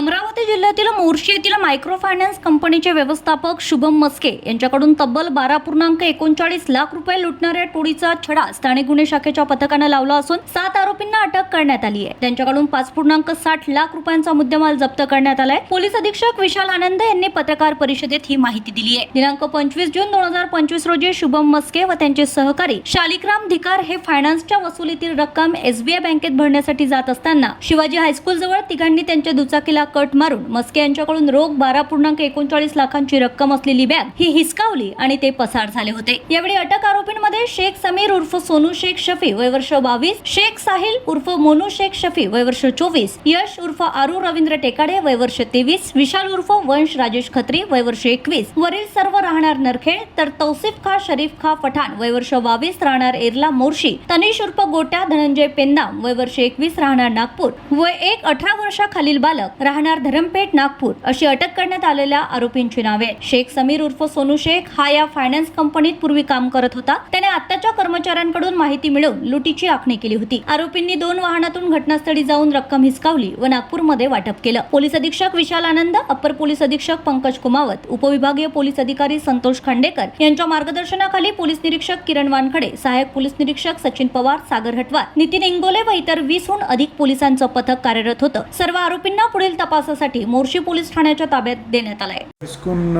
আমরা जिल्ह्यातील मोर्शी येथील मायक्रो फायनान्स कंपनीचे व्यवस्थापक शुभम मस्के यांच्याकडून तब्बल बारा पूर्णांक एकोणचाळीस लाख रुपये लुटणाऱ्या टोळीचा छडा स्थानिक गुन्हे शाखेच्या पथकानं लावला असून सात आरोपींना अटक करण्यात आली आहे. त्यांच्याकडून पाच पूर्णांक साठ लाख रुपयांचा मुद्देमाल जप्त करण्यात आलाय. पोलीस अधीक्षक विशाल आनंद यांनी पत्रकार परिषदेत ही माहिती दिली आहे. दिनांक पंचवीस जून दोन हजार पंचवीस रोजी शुभम मस्के व त्यांचे सहकारी शालिग्राम धिकार हे फायनान्सच्या वसुलीतील रक्कम एसबीआय बँकेत भरण्यासाठी जात असताना शिवाजी हायस्कूल जवळ तिघांनी त्यांच्या दुचाकीला कट मारून करून मस्के यांच्याकडून रोख बारा पूर्णांक एकोणचाळीस लाखांची रक्कम असलेली बॅग ही हिसकावली आणि ते पसार झाले होते. यावेळी अटक आरोपींमध्ये शेख समीर उर्फ सोनू शेख शफी वय वर्ष बावीस शेख साहिल उर्फ मोनू शेख शफी वय वर्ष चोवीस यश उर्फ आरू रवींद्र टेकाडे वय वर्ष तेवीस विशाल उर्फ वंश राजेश खत्री वय वर्ष एकवीस. वरील सर्व राहणार नरखेड तर तौसिफ खा शरीफ खा पठाण वय वर्ष बावीस राहणार एरला मोर्शी तनिष उर्फ गोट्या धनंजय पेंदाम वय वर्ष एकवीस राहणार नागपूर. वय एक अठरा वर्षाखालील बालक राहणार धरम धरमपेठ नागपूर अशी अटक करण्यात आलेल्या आरोपींची नावे. शेख समीर उर्फ सोनू शेख हा या फायनान्स कंपनीत पूर्वी काम करत होता. त्याने आत्ताच्या कर्मचाऱ्यांकडून माहिती मिळवून लुटीची आखणी केली होती. आरोपींनी दोन वाहनातून घटनास्थळी जाऊन रक्कम हिसकावली व नागपूरमध्ये वाटप केलं. पोलीस अधीक्षक विशाल आनंद अप्पर पोलीस अधीक्षक पंकज कुमावत उपविभागीय पोलीस अधिकारी संतोष खांडेकर यांच्या मार्गदर्शनाखाली पोलीस निरीक्षक किरण वानखडे सहाय्यक पोलीस निरीक्षक सचिन पवार सागर हटवार नितीन इंगोले व इतर वीसहून अधिक पोलिसांचं पथक कार्यरत होतं. सर्व आरोपींना पुढील तपासासाठी मोर्शी पोलीस ठाण्याच्या ताब्यात देण्यात आलाय. हिसकून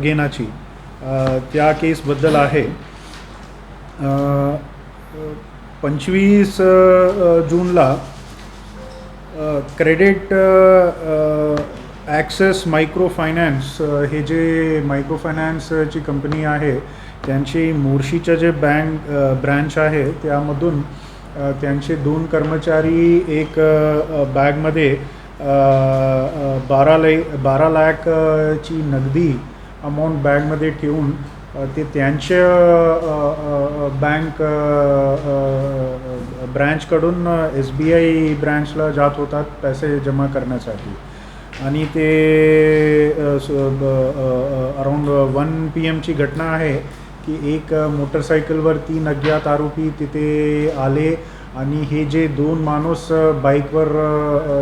घेण्याची त्या केसबद्दल आहे. पंचवीस जूनला क्रेडिट ॲक्सेस मायक्रो फायनान्स हे जे मायक्रो फायनान्सची कंपनी आहे त्यांची मोर्शीचं जे बँक ब्रँच आहे त्यामधून त्यांचे दोन कर्मचारी एक बॅगमध्ये बारा लै बारा लाखची नगदी अमाऊंट बॅगमध्ये ठेवून ते त्यांच्या बँक ब्रँचकडून एस बी आय ब्रँचला जात होतात पैसे जमा करण्यासाठी. आणि ते अराऊंड वन पी एमची घटना आहे की एक मोटरसायकलवर तीन अज्ञात आरोपी तिथे आले. आणि हे जे दोन माणूस बाईकवर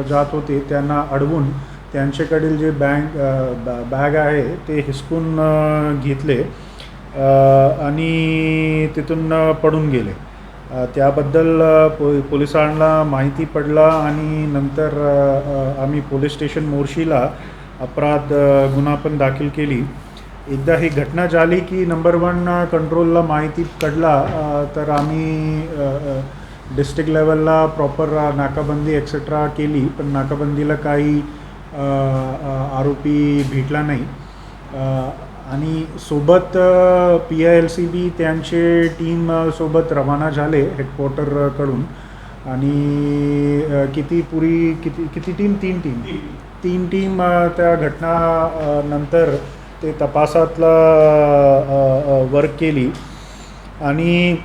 जात होते त्यांना अडवून त्यांच्याकडील जे बँक बॅग आहे ते हिसकून घेतले आणि तिथून पडून गेले. त्याबद्दल पो पोलिसांना माहिती पडला आणि नंतर आम्ही पोलीस स्टेशन मोर्शीला अपराध गुन्हा पण दाखल केली. एकदा ही घटना झाली की नंबर वन कंट्रोलला माहिती पडला तर आम्ही डिस्ट्रिक्ट लेवलला प्रॉपर नाकाबंदी एक्सेट्रा केली पण नाकाबंदीला काही आरोपी भेटला नाही. आणि सोबत P I L C B त्यांचे टीम सोबत रवाना झाले हेडक्वार्टरकडून आणि किती पुरी किती किती टीम तीन टीम तीन. टीम त्या घटना नंतर ते तपासातला वर्क केली. आणि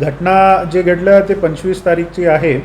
घटना जे घडलं ते पंचवीस तारीखची आहे.